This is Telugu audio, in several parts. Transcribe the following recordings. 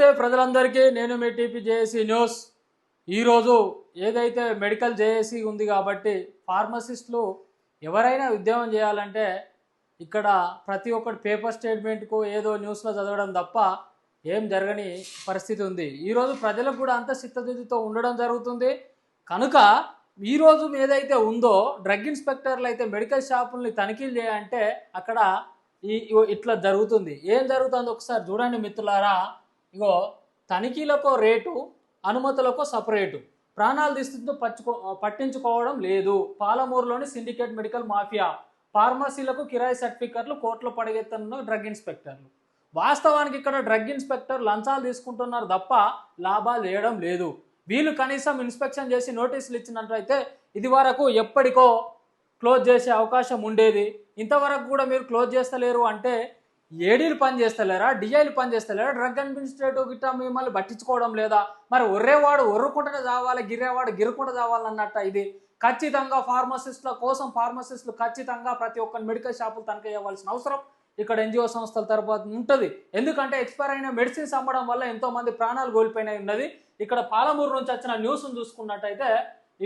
నమస్తే ప్రజలందరికీ. నేను మీ టీపీ జేఏసీ న్యూస్. ఈరోజు ఏదైతే మెడికల్ జేఏసీ ఉంది కాబట్టి ఫార్మసిస్టులు ఎవరైనా ఉద్యోగం చేయాలంటే ఇక్కడ ప్రతి ఒక్కటి పేపర్ స్టేట్మెంట్కు ఏదో న్యూస్లో చదవడం తప్ప ఏం జరగని పరిస్థితి ఉంది. ఈరోజు ప్రజలకు కూడా అంత చిత్తశుద్ధితో ఉండడం జరుగుతుంది. కనుక ఈరోజు ఏదైతే ఉందో డ్రగ్ ఇన్స్పెక్టర్లు అయితే మెడికల్ షాపుల్ని తనిఖీలు చేయాలంటే అక్కడ ఈ ఇట్లా జరుగుతుంది. ఏం జరుగుతుందో ఒకసారి చూడండి మిత్రులారా. ఇగో తనిఖీలకో రేటు అనుమతులకో సపరేటు. ప్రాణాలు తీస్తుందో పచ్చుకో పట్టించుకోవడం లేదు. పాలమూరులోని సిండికేట్ మెడికల్ మాఫియా. ఫార్మసీలకు కిరాయి సర్టిఫికెట్లు కోట్లు పడగెత్తనున్న డ్రగ్ ఇన్స్పెక్టర్లు. వాస్తవానికి ఇక్కడ డ్రగ్ ఇన్స్పెక్టర్ లంచాలు తీసుకుంటున్నారు తప్ప లాభాలు వేయడం లేదు. వీళ్ళు కనీసం ఇన్స్పెక్షన్ చేసి నోటీసులు ఇచ్చినట్లయితే ఇది వరకు ఎప్పటికో క్లోజ్ చేసే అవకాశం ఉండేది. ఇంతవరకు కూడా మీరు క్లోజ్ చేస్తలేరు అంటే ఏడీలు పని చేస్తలేరా డిఐలు పని చేస్తలేరా డ్రగ్ అడ్మినిస్ట్రేటివ్ గిట్ట మిమ్మల్ని పట్టించుకోవడం లేదా? మరి ఒర్రేవాడు ఒర్రుకుంటూనే చావాలి గిర్రేవాడు గిరుకుంటూ చావాలన్నట్ట ఇది. ఖచ్చితంగా ఫార్మసిస్టుల కోసం ఫార్మసిస్టులు ఖచ్చితంగా ప్రతి ఒక్క మెడికల్ షాపులు తనిఖీ చేయవలసిన అవసరం ఇక్కడ ఎన్జిఓ సంస్థల తరపున ఉంటుంది. ఎందుకంటే ఎక్స్పైర్ అయిన మెడిసిన్స్ అమ్మడం వల్ల ఎంతో మంది ప్రాణాలు కోల్పోయినాయి ఉన్నది. ఇక్కడ పాలమూరు నుంచి వచ్చిన న్యూస్ను చూసుకున్నట్టయితే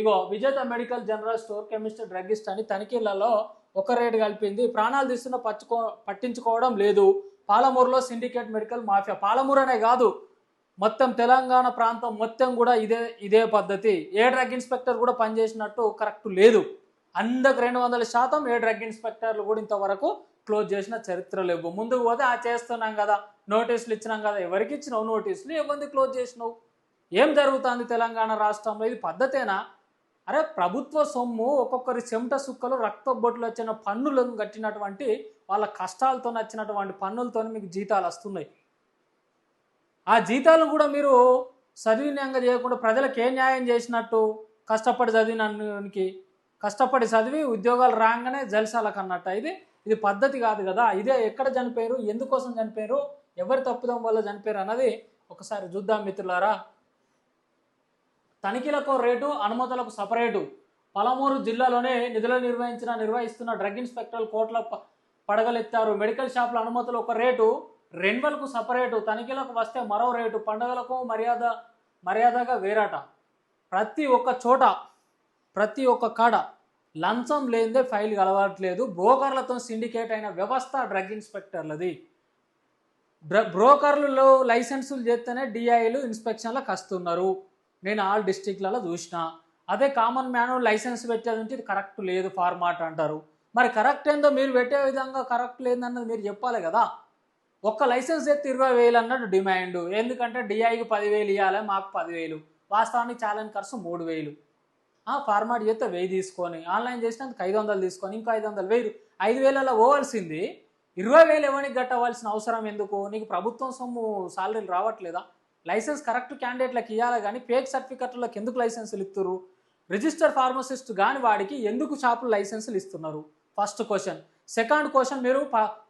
ఇగో Vijetha medical general store chemist druggist అని తనిఖీలలో ఒక రేటు కలిపింది. ప్రాణాలు తీస్తున్న పచ్చుకో పట్టించుకోవడం లేదు. పాలమూరులో సిండికేట్ మెడికల్ మాఫియా. పాలమూరు అనే కాదు. మొత్తం తెలంగాణ ప్రాంతం మొత్తం కూడా ఇదే ఇదే పద్ధతి. ఏ డ్రగ్ ఇన్స్పెక్టర్ కూడా పనిచేసినట్టు కరెక్ట్ లేదు. అందరికి రెండు వందల శాతం ఏ డ్రగ్ ఇన్స్పెక్టర్లు కూడా ఇంతవరకు క్లోజ్ చేసిన చరిత్ర లేవు. ముందుకు పోతే ఆ చేస్తున్నాం కదా. నోటీసులు ఇచ్చినాం కదా. ఎవరికి ఇచ్చినావు నోటీసులు? ఎవరిని క్లోజ్ చేసినావు? ఏం జరుగుతుంది తెలంగాణ రాష్ట్రంలో? ఇది పద్ధతేనా? అరే ప్రభుత్వ సొమ్ము ఒక్కొక్కరి చెమట సుక్కలు రక్త బొట్లు వచ్చిన పన్నులను కట్టినటువంటి వాళ్ళ కష్టాలతో వచ్చినటువంటి పన్నులతో మీకు జీతాలు వస్తున్నాయి. ఆ జీతాలను కూడా మీరు సద్వినియోగంగా చేయకుండా ప్రజలకు ఏ న్యాయం చేసినట్టు కష్టపడి చదివినానికి కష్టపడి చదివి ఉద్యోగాలు రాగానే జలసాలకు అన్నట్టు. ఇది ఇది పద్ధతి కాదు కదా. ఇదే ఎక్కడ చనిపోయారు ఎందుకోసం చనిపోయారు ఎవరి తప్పుదం వల్ల చనిపోయారు అన్నది ఒకసారి చూద్దాం మిత్రులారా. తనిఖీలకు రేటు అనుమతులకు సపరేటు. పలమూరు జిల్లాలోనే నిధులు నిర్వహించిన నిర్వహిస్తున్న డ్రగ్ ఇన్స్పెక్టర్లు కోట్ల పడగలెత్తారు. మెడికల్ షాపుల అనుమతులు ఒక రేటు రెన్వల్కు సపరేటు. తనిఖీలకు వస్తే మరో రేటు. పండుగలకు మర్యాద మర్యాదగా వేరాట. ప్రతి ఒక్క చోట ప్రతి ఒక్క కాడ లంచం లేనిదే ఫైల్ కలవట్లేదు. బ్రోకర్లతో సిండికేట్ అయిన వ్యవస్థ డ్రగ్ ఇన్స్పెక్టర్లది. బ్ర- బ్రోకర్లలో లైసెన్సులు చేస్తేనే డిఐలు ఇన్స్పెక్షన్లకు వస్తున్నారు. నేను ఆల్ డిస్టిక్లలో చూసిన. అదే కామన్ మ్యాన్ లైసెన్స్ పెట్టేది ఉంటే ఇది కరెక్ట్ లేదు ఫార్మాట్ అంటారు. మరి కరెక్ట్ ఏందో మీరు పెట్టే విధంగా కరెక్ట్ లేదన్నది మీరు చెప్పాలి కదా. ఒక్క లైసెన్స్ ఎత్తి ఇరవై వేలు అన్నట్టు డిమాండ్ ఎందుకంటే డిఐకి పదివేలు ఇవ్వాలి మాకు పదివేలు. వాస్తవానికి ఛాలెంజ్ ఖర్చు మూడు వేలు. ఫార్మాట్ చేస్తే వెయ్యి తీసుకొని ఆన్లైన్ చేసినందుకు ఐదు వందలు తీసుకొని ఇంకో ఐదు వందలు వెయ్యి. ఐదు వేలలో పోవాల్సింది. ఇరవై వేలు ఎవరికి కట్టవలసిన అవసరం ఎందుకు? నీకు ప్రభుత్వం సొమ్ము సాలరీలు రావట్లేదా? లైసెన్స్ కరెక్ట్ క్యాండిడేట్లకు ఇవ్వాలి కానీ ఫేక్ సర్టిఫికెట్లకు ఎందుకు లైసెన్సులు ఇస్తున్నారు రిజిస్టర్ ఫార్మసిస్ట్ కాని వాడికి ఎందుకు షాపులు లైసెన్సులు ఇస్తున్నారు? First question. సెకండ్ క్వశ్చన్ మీరు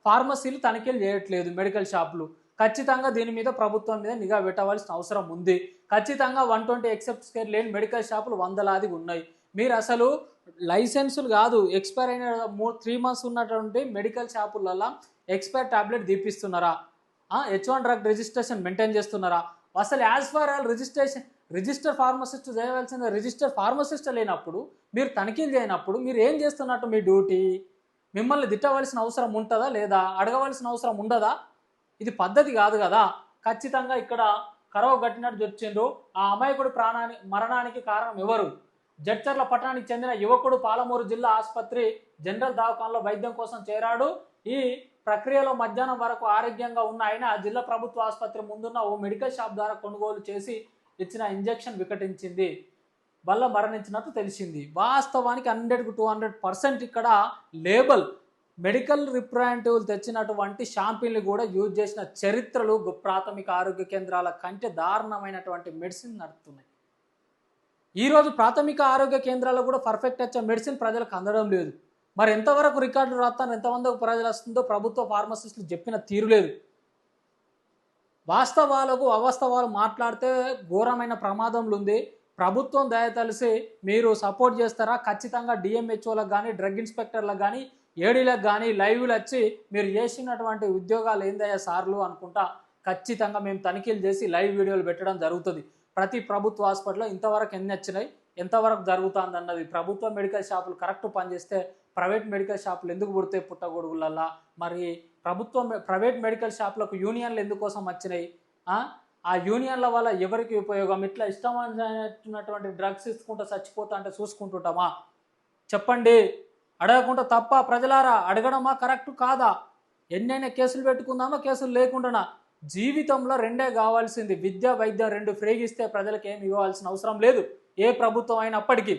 ఫార్మసీలు తనిఖీలు చేయట్లేదు మెడికల్ షాపులు. ఖచ్చితంగా దీని మీద ప్రభుత్వం మీద నిఘా పెట్టవలసిన అవసరం ఉంది. ఖచ్చితంగా వన్ ట్వంటీ ఎక్సెప్ట్ స్కేర్ లేని మెడికల్ షాపులు వందలాది ఉన్నాయి. మీరు అసలు లైసెన్సులు కాదు ఎక్స్పైర్ అయిన మూ త్రీ మంత్స్ ఉన్నటువంటి మెడికల్ షాపులలో expire tablet తీపిస్తున్నారా H one drug registration maintain చేస్తున్నారా? అసలు as per all registration register pharmacist చేయవలసిన రిజిస్టర్ ఫార్మసిస్ట్ లేనప్పుడు మీరు తనిఖీలు చేయనప్పుడు మీరు ఏం చేస్తున్నట్టు మీ డ్యూటీ? మిమ్మల్ని తిట్టవలసిన అవసరం ఉంటుందా లేదా? అడగవలసిన అవసరం ఉండదా? ఇది పద్ధతి కాదు కదా. ఖచ్చితంగా ఇక్కడ కరవ కట్టినట్టు చర్చిండ్రు ఆ అమాయకుడు ప్రాణాని మరణానికి కారణం ఎవరు? జడ్చర్ల పట్టణానికి చెందిన యువకుడు పాలమూరు జిల్లా ఆసుపత్రి జనరల్ దవాఖానలో వైద్యం కోసం చేరాడు. ఈ ప్రక్రియలో మధ్యాహ్నం వరకు ఆరోగ్యంగా ఉన్న ఆయన జిల్లా ప్రభుత్వ ఆసుపత్రి ముందున్న ఓ మెడికల్ షాప్ ద్వారా కొనుగోలు చేసి ఇచ్చిన ఇంజెక్షన్ వికటించింది. వల్ల మరణించినట్టు తెలిసింది. వాస్తవానికి హండ్రెడ్కు టూ హండ్రెడ్ పర్సెంట్ ఇక్కడ లేబల్ మెడికల్ రిప్రజెంటేటివ్లు తెచ్చినటువంటి షాంపీల్ని కూడా యూజ్ చేసిన చరిత్రలు ప్రాథమిక ఆరోగ్య కేంద్రాల కంటే దారుణమైనటువంటి మెడిసిన్ నడుస్తున్నాయి. ఈరోజు ప్రాథమిక ఆరోగ్య కేంద్రాల్లో కూడా పర్ఫెక్ట్ వచ్చే మెడిసిన్ ప్రజలకు అందడం లేదు. మరి ఎంతవరకు రికార్డులు రాస్తాను ఎంతమందికి ప్రజలు వస్తుందో ప్రభుత్వ ఫార్మసిస్టులు చెప్పిన తీరు లేదు. వాస్తవాలకు అవాస్తవాలు మాట్లాడితే ఘోరమైన ప్రమాదంలో ఉంది. ప్రభుత్వం దయతలిసి మీరు సపోర్ట్ చేస్తారా? ఖచ్చితంగా డిఎంహెచ్ఓలకు కానీ డ్రగ్ ఇన్స్పెక్టర్లకు కానీ ఏడీలకు కానీ లైవ్లు వచ్చి మీరు చేసినటువంటి ఉద్యోగాలు ఏందయ్యా సార్లు అనుకుంటా ఖచ్చితంగా మేము తనిఖీలు చేసి లైవ్ వీడియోలు పెట్టడం జరుగుతుంది. ప్రతి ప్రభుత్వ హాస్పిటల్లో ఇంతవరకు ఎన్ని వచ్చినాయి? ఎంతవరకు జరుగుతుంది అన్నది ప్రభుత్వ మెడికల్ షాపులు కరెక్ట్ పనిచేస్తే ప్రైవేట్ మెడికల్ షాపులు ఎందుకు పుడితే పుట్టగొడుగులల్లా? మరి ప్రభుత్వ ప్రైవేట్ మెడికల్ షాపులకు యూనియన్లు ఎందుకోసం వచ్చినాయి? ఆ? యూనియన్ల వల్ల ఎవరికి ఉపయోగం? ఇట్లా ఇష్టమైనటువంటి డ్రగ్స్ ఇసుకుంటూ చచ్చిపోతా అంటే చూసుకుంటుంటామా? చెప్పండి. అడగకుండా తప్ప ప్రజలారా అడగడమా కరెక్ట్ కాదా? ఎన్నైనా కేసులు పెట్టుకుందామా? కేసులు లేకుండానా? జీవితంలో రెండే కావాల్సింది. విద్య వైద్యం రెండు ఫ్రీగిస్తే ప్రజలకు ఏమి ఇవ్వాల్సిన అవసరం లేదు. ఏ ప్రభుత్వం అయినప్పటికీ.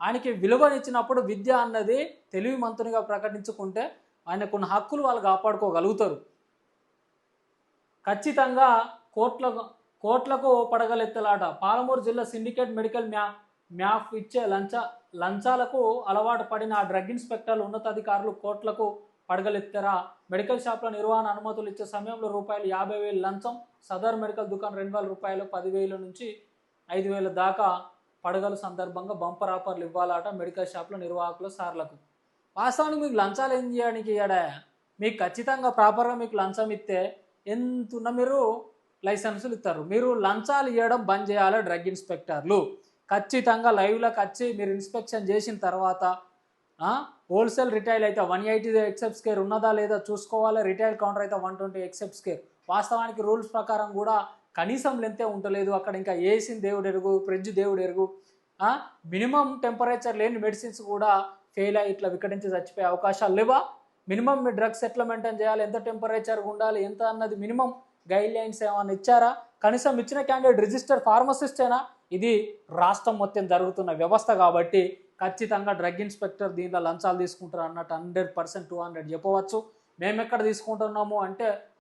ఆయనకి విలువనిచ్చినప్పుడు విద్య అన్నది తెలివి మంతునిగా ప్రకటించుకుంటే ఆయన కొన్ని హక్కులు వాళ్ళు కాపాడుకోగలుగుతారు. ఖచ్చితంగా కోట్లకు కోట్లకు పడగలెత్తలాట. పాలమూరు జిల్లా సిండికేట్ మెడికల్ మ్యా మ్యాఫ్ ఇచ్చే లంచ లంచాలకు అలవాటు పడిన ఆ డ్రగ్ ఇన్స్పెక్టర్లు ఉన్నతాధికారులు కోట్లకు పడగలెత్తారా? మెడికల్ షాప్ల నిర్వహణ అనుమతులు ఇచ్చే సమయంలో రూపాయలు యాభై వేలు లంచం సదర్ మెడికల్ దుకాణం రెండు వేల రూపాయలు పదివేల నుంచి ఐదు వేల దాకా పడగల సందర్భంగా బంపర్ ఆఫర్లు ఇవ్వాలట మెడికల్ షాప్ల నిర్వాహకుల సార్లకు. వాస్తవానికి మీకు లంచాలు ఏం చేయడానికి ఇయ్యాడా మీకు ఖచ్చితంగా ప్రాపర్గా మీకు లంచం ఇస్తే ఎంతున్న మీరు లైసెన్సులు ఇస్తారు మీరు లంచాలు ఇవ్వడం బంద్ చేయాలి డ్రగ్ ఇన్స్పెక్టర్లు? ఖచ్చితంగా లైవ్లోకి వచ్చి మీరు ఇన్స్పెక్షన్ చేసిన తర్వాత హోల్సేల్ రిటైల్ అయితే వన్ ఎయిటీ ఎక్సెప్ట్ స్కేర్ ఉన్నదా లేదా చూసుకోవాలి. రిటైల్ కౌంటర్ అయితే వన్ ట్వంటీ ఎక్సెప్ట్ స్కేర్ వాస్తవానికి రూల్స్ ప్రకారం కూడా కనీసం లెంతే ఉండలేదు. అక్కడ ఇంకా ఏసీని దేవుడు ఎరుగు ఫ్రిడ్జ్ దేవుడు ఎరుగు. మినిమం టెంపరేచర్ లేని మెడిసిన్స్ కూడా ఫెయిల్ అయ్యి ఇట్లా వికటించి చచ్చిపోయే అవకాశాలు లేవా? మినిమం మీ డ్రగ్స్ ఎట్లా మెయింటైన్ చేయాలి. ఎంత టెంపరేచర్ ఉండాలి? ఎంత అన్నది మినిమం గైడ్ లైన్స్ ఏమైనా ఇచ్చారా? కనీసం ఇచ్చిన క్యాండిడేట్ రిజిస్టర్డ్ ఫార్మసిస్టేనా ఇది రాష్ట్రం మొత్తం జరుగుతున్న వ్యవస్థ కాబట్టి ఖచ్చితంగా డ్రగ్ ఇన్స్పెక్టర్ దీంట్లో లంచాలు తీసుకుంటారు అన్నట్టు హండ్రెడ్ పర్సెంట్ టూ హండ్రెడ్ చెప్పవచ్చు. మేము ఎక్కడ తీసుకుంటున్నాము అంటే